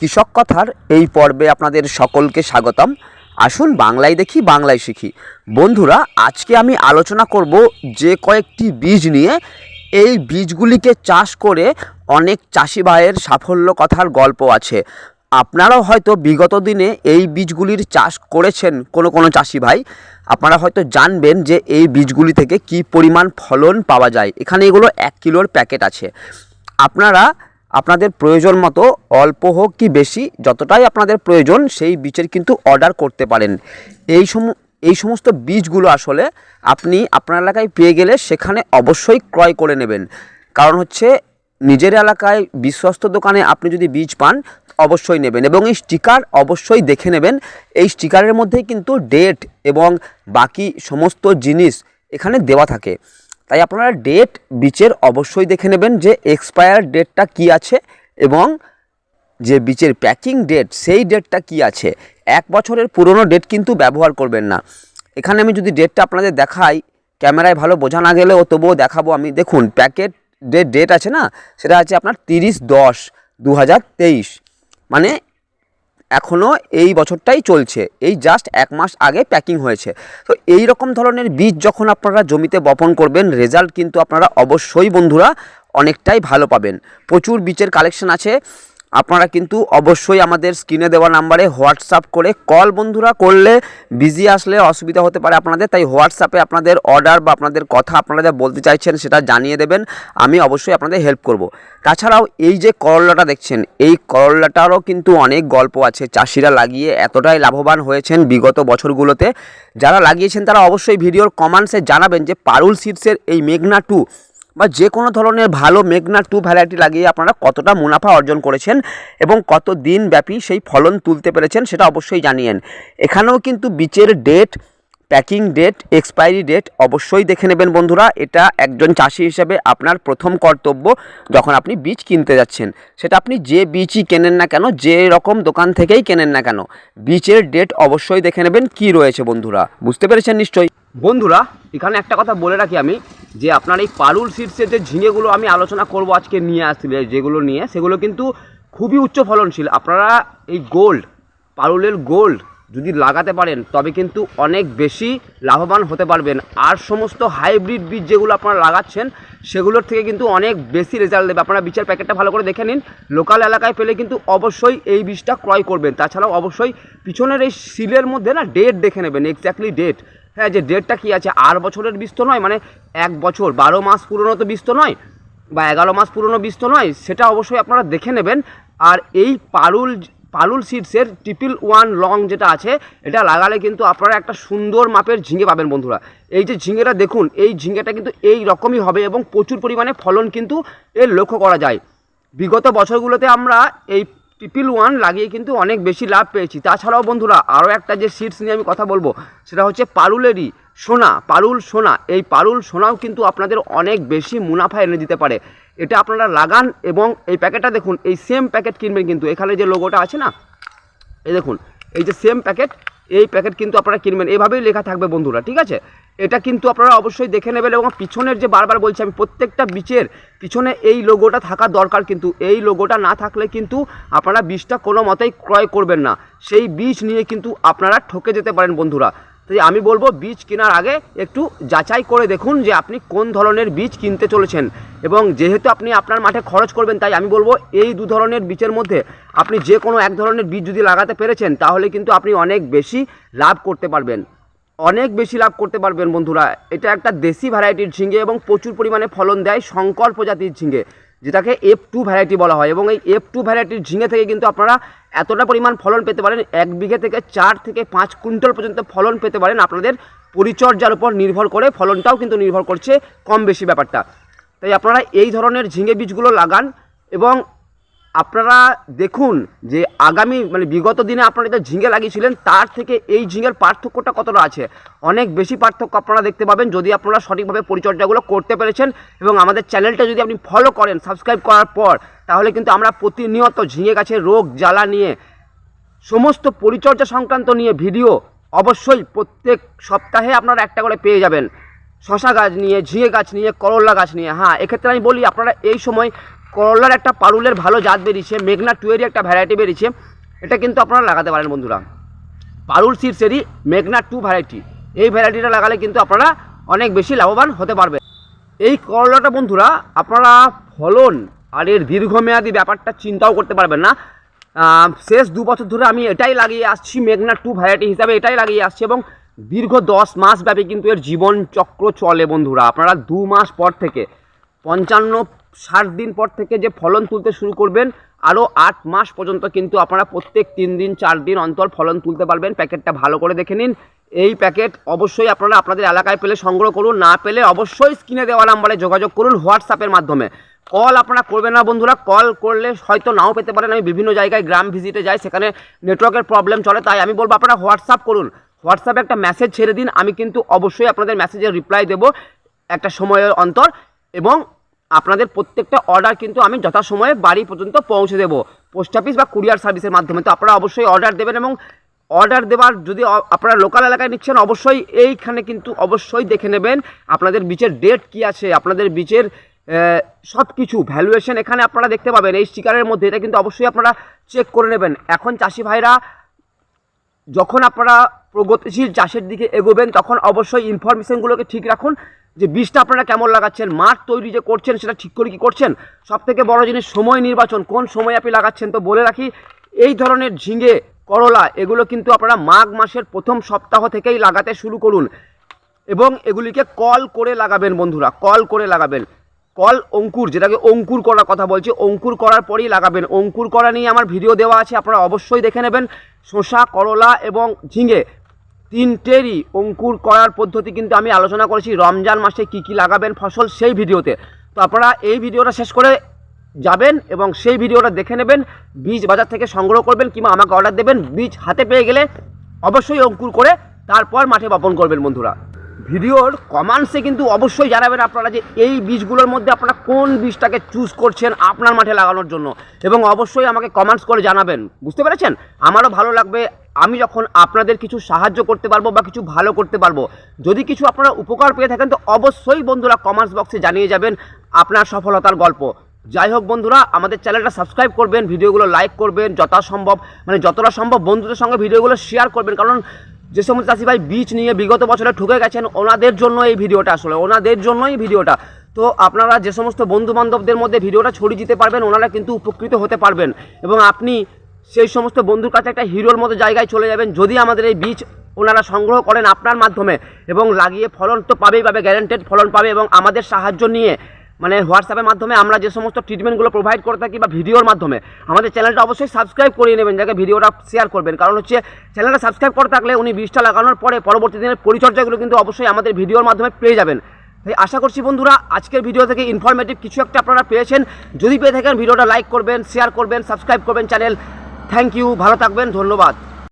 কৃষক কথার এই পর্বে আপনাদের সকলকে স্বাগতম। আসুন বাংলায় দেখি, বাংলায় শিখি। বন্ধুরা, আজকে আমি আলোচনা করব যে কয়েকটি বীজ নিয়ে। এই বীজগুলিকে চাষ করে অনেক চাষি ভাইয়ের সাফল্য কথার গল্প আছে। আপনারাও হয়তো বিগত দিনে এই বীজগুলির চাষ করেছেন কোনো কোনো চাষি ভাই। আপনারা হয়তো জানবেন যে এই বীজগুলি থেকে কি পরিমাণ ফলন পাওয়া যায়। এখানে এগুলো এক কিলোর প্যাকেট আছে। আপনারা আপনাদের প্রয়োজন মতো অল্প হোক কি বেশি, যতটাই আপনাদের প্রয়োজন সেই বীজের কিন্তু অর্ডার করতে পারেন। এই সম, এই সমস্ত বীজগুলো আসলে আপনি আপনার এলাকায় পেয়ে গেলে সেখানে অবশ্যই ক্রয় করে নেবেন। কারণ হচ্ছে নিজের এলাকায় বিশ্বস্ত দোকানে আপনি যদি বীজ পান, অবশ্যই নেবেন এবং এই স্টিকার অবশ্যই দেখে নেবেন। এই স্টিকারের মধ্যেই কিন্তু ডেট এবং বাকি সমস্ত জিনিস এখানে দেওয়া থাকে। তাই আপনারা ডেট বীচের অবশ্যই দেখে নেবেন যে এক্সপায়ার ডেটটা কি আছে এবং যে বীচের প্যাকিং ডেট সেই ডেটটা কি আছে। এক বছরের পুরনো ডেট কিন্তু ব্যবহার করবেন না। এখানে আমি যদি ডেটটা আপনাদের দেখাই, ক্যামেরায় ভালো বোঝা না গেলেও তবুও দেখাবো আমি। দেখুন প্যাকেট যে ডেট আছে না, সেটা আছে আপনার তিরিশ দশ দু মানে এখনও এই বছরটাই চলছে। এই জাস্ট এক মাস আগে প্যাকিং হয়েছে। তো এই রকম ধরনের বীজ যখন আপনারা জমিতে বপন করবেন রেজাল্ট কিন্তু আপনারা অবশ্যই বন্ধুরা অনেকটাই ভালো পাবেন। প্রচুর বীজের কালেকশন আছে। আপনারা কিন্তু অবশ্যই আমাদের স্ক্রিনে দেওয়া নাম্বারে হোয়াটসঅ্যাপ করে কল বন্ধুরা করলে বিজি আসলে অসুবিধা হতে পারে আপনাদের, তাই হোয়াটসঅ্যাপে আপনাদের অর্ডার বা আপনাদের কথা আপনারা যা বলতে চাইছেন সেটা জানিয়ে দেবেন, আমি অবশ্যই আপনাদের হেল্প করব। তাছাড়াও এই যে করল্লাটা দেখছেন, এই করল্লাটারও কিন্তু অনেক গল্প আছে, চাষিরা লাগিয়ে এতটাই লাভবান হয়েছেন বিগত বছরগুলোতে। যারা লাগিয়েছেন তারা অবশ্যই ভিডিওর কমেন্টসে জানাবেন যে পারুল সিডসের এই মেঘনা টু বা যে কোনো ধরনের ভালো মেঘনা টু ভ্যারাইটি লাগিয়ে আপনারা কতটা মুনাফা অর্জন করেছেন এবং কত দিন ব্যাপী সেই ফলন তুলতে পেরেছেন সেটা অবশ্যই জানিয়েন। এখানেও কিন্তু বীজের date packing date, expiry date অবশ্যই দেখে নেবেন বন্ধুরা। এটা একজন চাষি হিসেবে আপনার প্রথম কর্তব্য যখন আপনি বীজ কিনতে যাচ্ছেন। সেটা আপনি যে বীজই কেনেন না কেন, যে রকম দোকান থেকেই কেনেন না কেন, বীজের ডেট অবশ্যই দেখে নেবেন কি রয়েছে বন্ধুরা। বুঝতে পেরেছেন নিশ্চয়ই? বন্ধুরা, এখানে একটা কথা বলে রাখি আমি, যে আপনার এই পারুল সিডসের যে ঝিঙেগুলো আমি আলোচনা করব আজকে নিয়ে আসলে যেগুলো নিয়ে, সেগুলো কিন্তু খুবই উচ্চ ফলনশীল। আপনারা এই গোল্ড পারুলের গোল্ড যদি লাগাতে পারেন, তবে কিন্তু অনেক বেশি লাভবান হতে পারবেন। আর সমস্ত হাইব্রিড বীজ যেগুলো আপনারা লাগাচ্ছেন, সেগুলোর থেকে কিন্তু অনেক বেশি রেজাল্ট দেবে। আপনারা বীজের প্যাকেটটা ভালো করে দেখে নিন। লোকাল এলাকায় পেলে কিন্তু অবশ্যই এই বীজটা ক্রয় করবেন। তাছাড়াও অবশ্যই পিছনের এই সিলের মধ্যে না ডেট দেখে নেবেন এক্স্যাক্টলি ডেট হ্যাঁ যে ডেটটা কী আছে? আর বছরের বীজ তো নয় মানে এক বছর। বারো মাস পুরনো তো বীজ তো নয়, বা এগারো মাস পুরনো বীজ তো নয়, সেটা অবশ্যই আপনারা দেখে নেবেন। আর এই পারুল পালুল সিডসের ট্রিপল ওয়ান লং যেটা আছে, এটা লাগালে কিন্তু আপনারা একটা সুন্দর মাপের ঝিঙে পাবেন বন্ধুরা। এই যে ঝিঙেটা দেখুন, এই ঝিঙেটা কিন্তু এই রকমই হবে এবং প্রচুর পরিমাণে ফলন কিন্তু এর লক্ষ্য করা যায়। বিগত বছরগুলোতে আমরা এই ট্রিপল ওয়ান লাগিয়ে কিন্তু অনেক বেশি লাভ পেয়েছি। তাছাড়াও বন্ধুরা, আরও একটা যে সিডস নিয়ে আমি কথা বলব, সেটা হচ্ছে পারুলেরই সোনা পারুল সোনা। এই পারুল সোনাও কিন্তু আপনাদের অনেক বেশি মুনাফা এনে দিতে পারে। এটা আপনারা লাগান এবং এই প্যাকেটটা দেখুন, এই সেম প্যাকেট কিনবেন কিন্তু। এখানে যে লোগোটা আছে না, এই দেখুন, এই যে সেম প্যাকেট এই প্যাকেট কিন্তু আপনারা কিনবেন। এভাবেই লেখা থাকবে বন্ধুরা, ঠিক আছে? এটা কিন্তু আপনারা অবশ্যই দেখে নেবেন এবং পিছনের যে বারবার বলছি আমি, প্রত্যেকটা বীচের পিছনে এই লোগোটা থাকা দরকার কিন্তু। এই লোগোটা না থাকলে কিন্তু আপনারা বীজটা কোনো মতেই ক্রয় করবেন না। সেই বীজ নিয়ে কিন্তু আপনারা ঠকে যেতে পারেন বন্ধুরা। তাই আমি বলব বীজ কেনার আগে একটু যাচাই করে দেখুন যে আপনি কোন ধরনের বীজ কিনতে চলেছেন। এবং যেহেতু আপনি আপনার মাঠে খরচ করবেন, তাই আমি বলব এই দু ধরনের বীজের মধ্যে আপনি যে কোনো এক ধরনের বীজ যদি লাগাতে পেরেছেন, তাহলে কিন্তু আপনি অনেক বেশি লাভ করতে পারবেন। অনেক বেশি লাভ করতে পারবেন বন্ধুরা। এটা একটা দেশি ভ্যারাইটির ঝিঙ্গে এবং প্রচুর পরিমাণে ফলন দেয় শঙ্কর প্রজাতির ঝিঙ্গে। যেটাকে এফ টু ভ্যারাইটি বলা হয় এবং এই এফ টু ভ্যারাইটির ঝিঙে থেকে কিন্তু আপনারা এতটা পরিমাণ ফলন পেতে পারেন, এক বিঘে থেকে চার থেকে পাঁচ কুইন্টাল পর্যন্ত ফলন পেতে পারেন আপনাদের পরিচর্যার উপর নির্ভর করে, ফলনটাও কিন্তু নির্ভর করছে কম বেশি ব্যাপারটা। তাই আপনারা এই ধরনের ঝিঙে বীজগুলো লাগান এবং আপনারা দেখুন যে আগামী মানে বিগত দিনে আপনারা যে ঝিঙে লাগিয়েছিলেন, তার থেকে এই ঝিঙের পার্থক্যটা কতটা আছে? অনেক বেশি পার্থক্য আপনারা দেখতে পাবেন যদি আপনারা সঠিকভাবে পরিচর্যাগুলো করতে পেরেছেন এবং আমাদের চ্যানেলটা যদি আপনি ফলো করেন সাবস্ক্রাইব করার পর, তাহলে কিন্তু আমরা প্রতিনিয়ত ঝিঙে গাছের রোগ, জ্বালা নিয়ে, সমস্ত পরিচর্যা সংক্রান্ত নিয়ে ভিডিও অবশ্যই প্রত্যেক সপ্তাহে আপনারা একটা করে পেয়ে যাবেন। শশা গাছ নিয়ে, ঝিঙে গাছ নিয়ে করল্লা গাছ নিয়ে। হ্যাঁ এক্ষেত্রে আমি বলি আপনারা এই সময় করলার একটা পারুলের ভালো জাত বেরিয়েছে, মেঘনা টুয়েরই একটা ভ্যারাইটি বেরিয়েছে, এটা কিন্তু আপনারা লাগাতে পারেন বন্ধুরা। পারুল সিডসেরই মেঘনা টু ভ্যারাইটি এই ভ্যারাইটিটা লাগালে কিন্তু আপনারা অনেক বেশি লাভবান হতে পারবে। এই করলাটা বন্ধুরা, আপনারা ফলন আর এর দীর্ঘমেয়াদী ব্যাপারটা চিন্তাও করতে পারবেন না। শেষ দু বছর ধরে আমি এটাই লাগিয়ে আসছি, মেঘনা টু ভ্যারাইটি হিসাবে এটাই লাগিয়ে আসছি এবং দীর্ঘ দশ মাস ব্যাপী কিন্তু এর জীবন চক্র চলে বন্ধুরা। আপনারা দু মাস পর থেকে পঞ্চান্ন ষাট দিন পর থেকে যে ফলন তুলতে শুরু করবেন, আরও আট মাস পর্যন্ত কিন্তু আপনারা প্রত্যেক তিন দিন, চার দিন অন্তর ফলন তুলতে পারবেন। প্যাকেটটা ভালো করে দেখে নিন। এই প্যাকেট অবশ্যই আপনারা আপনাদের এলাকায় পেলে সংগ্রহ করুন, না পেলে অবশ্যই স্ক্রিনে দেওয়া নাম্বারে যোগাযোগ করুন হোয়াটসঅ্যাপের মাধ্যমে। কল আপনারা করবেন না বন্ধুরা, কল করলে হয়তো নাও পেতে পারেন। আমি বিভিন্ন জায়গায় গ্রাম ভিজিটে যাই, সেখানে নেটওয়ার্কের প্রবলেম চলে, তাই আমি বলব আপনারা হোয়াটসঅ্যাপ করুন। হোয়াটসঅ্যাপে একটা মেসেজ ছেড়ে দিন, আমি কিন্তু অবশ্যই আপনাদের মেসেজের রিপ্লাই দেবো একটা সময়ের অন্তর। এবং আপনাদের প্রত্যেকটা অর্ডার কিন্তু আমি যথাসময়ে বাড়ি পর্যন্ত পৌঁছে দেবো। পোস্ট অফিস বা কুরিয়ার সার্ভিসের মাধ্যমে। তো আপনারা অবশ্যই অর্ডার দেবেন এবং অর্ডার দেওয়ার যদি আপনারা লোকাল এলাকায় নিচ্ছেন, অবশ্যই এইখানে কিন্তু অবশ্যই দেখে নেবেন আপনাদের বীজের ডেট কি আছে, আপনাদের বীজের সব কিছু ভ্যালুয়েশন এখানে আপনারা দেখতে পাবেন। এই স্টিকারের মধ্যে এটা কিন্তু অবশ্যই আপনারা চেক করে নেবেন। এখন চাষি ভাইরা যখন আপনারা প্রগতিশীল চাষের দিকে এগোবেন, তখন অবশ্যই ইনফরমেশনগুলোকে ঠিক রাখুন যে বীজটা আপনারা কেমন লাগাচ্ছেন, মাঠ তৈরি যে করছেন, সেটা ঠিক করে কি করছেন সব থেকে বড় জিনিস সময় নির্বাচন, কোন সময় আপনি লাগাচ্ছেন তো বলে রাখি, এই ধরনের ঝিঙে, করলা, এগুলো কিন্তু আপনারা মাঘ মাসের প্রথম সপ্তাহ থেকেই লাগাতে শুরু করুন। এবং এগুলিকে কল করে লাগাবেন বন্ধুরা, কল করে লাগাবেন। কল অঙ্কুর, যেটাকে অঙ্কুর করার কথা বলছি, অঙ্কুর করার পরেই লাগাবেন। অঙ্কুর করা নিয়ে আমার ভিডিও দেওয়া আছে, আপনারা অবশ্যই দেখে নেবেন। শসা, করলা এবং ঝিঙে তিনটেরই অঙ্কুর করার পদ্ধতি কিন্তু আমি আলোচনা করেছি। রমজান মাসে কি কি লাগাবেন ফসল সেই ভিডিওতে। তো আপনারা এই ভিডিওটা শেষ করে যাবেন এবং সেই ভিডিওটা দেখে নেবেন। বীজ বাজার থেকে সংগ্রহ করবেন কিংবা আমাকে অর্ডার দেবেন। বীজ হাতে পেয়ে গেলে অবশ্যই অঙ্কুর করে তারপর মাঠে বপন করবেন বন্ধুরা। ভিডিওর কমেন্টসে কিন্তু অবশ্যই জানাবেন আপনারা যে এই বীজগুলোর মধ্যে আপনারা কোন বীজটাকে চুজ করছেন আপনার মাঠে লাগানোর জন্য। এবং অবশ্যই আমাকে কমেন্টস করে জানাবেন। বুঝতে পেরেছেন? আমারও ভালো লাগবে। আমি যখন আপনাদের কিছু সাহায্য করতে পারব বা কিছু ভালো করতে পারব, যদি কিছু আপনারা উপকার পেয়ে থাকেন, তো অবশ্যই বন্ধুরা কমেন্টস বক্সে জানিয়ে যাবেন আপনার সফলতার গল্প। যাই হোক বন্ধুরা, আমাদের চ্যানেলটা সাবস্ক্রাইব করবেন, ভিডিওগুলো লাইক করবেন, যথাসম্ভব মানে যতটা সম্ভব বন্ধুদের সঙ্গে ভিডিওগুলো শেয়ার করবেন, কারণ যে সমস্ত চাষি ভাই বীজ নিয়ে বিগত বছরে ঠুকে গেছেন, ওনাদের জন্য এই ভিডিওটা আসলে, ওনাদের জন্যই ভিডিওটা। তো আপনারা যে সমস্ত বন্ধু বান্ধবদের মধ্যে ভিডিওটা ছড়িয়ে দিতে পারবেন, ওনারা কিন্তু উপকৃত হতে পারবেন। এবং আপনি সেই সমস্ত বন্ধুর কাছে একটা হিরোর মতো জায়গায় চলে যাবেন। যদি আমাদের এই বীজ ওনারা সংগ্রহ করেন আপনার মাধ্যমে এবং লাগিয়ে ফলন তো পাবেই পাবে গ্যারেন্টেড ফলন পাবে এবং আমাদের সাহায্য নিয়ে মানে হোয়াটসঅ্যাপের মাধ্যমে আমরা যে সমস্ত ট্রিটমেন্টগুলো প্রোভাইড করে থাকি বা ভিডিওর মাধ্যমে, আমাদের চ্যানেলটা অবশ্যই সাবস্ক্রাইব করিয়ে নেবেন, যাকে ভিডিওটা শেয়ার করবেন। কারণ হচ্ছে চ্যানেলটা সাবস্ক্রাইব করে থাকলে উনি বীজটা লাগানোর পরে পরবর্তী দিনের পরিচর্যাগুলো কিন্তু অবশ্যই আমাদের ভিডিওর মাধ্যমে পেয়ে যাবেন। তাই আশা করছি বন্ধুরা, আজকের ভিডিও থেকে ইনফরমেটিভ কিছু একটা আপনারা পেয়েছেন। যদি পেয়ে থাকেন ভিডিওটা লাইক করবেন শেয়ার করবেন সাবস্ক্রাইব করবেন চ্যানেল থ্যাংক ইউ ভালো থাকবেন ধন্যবাদ।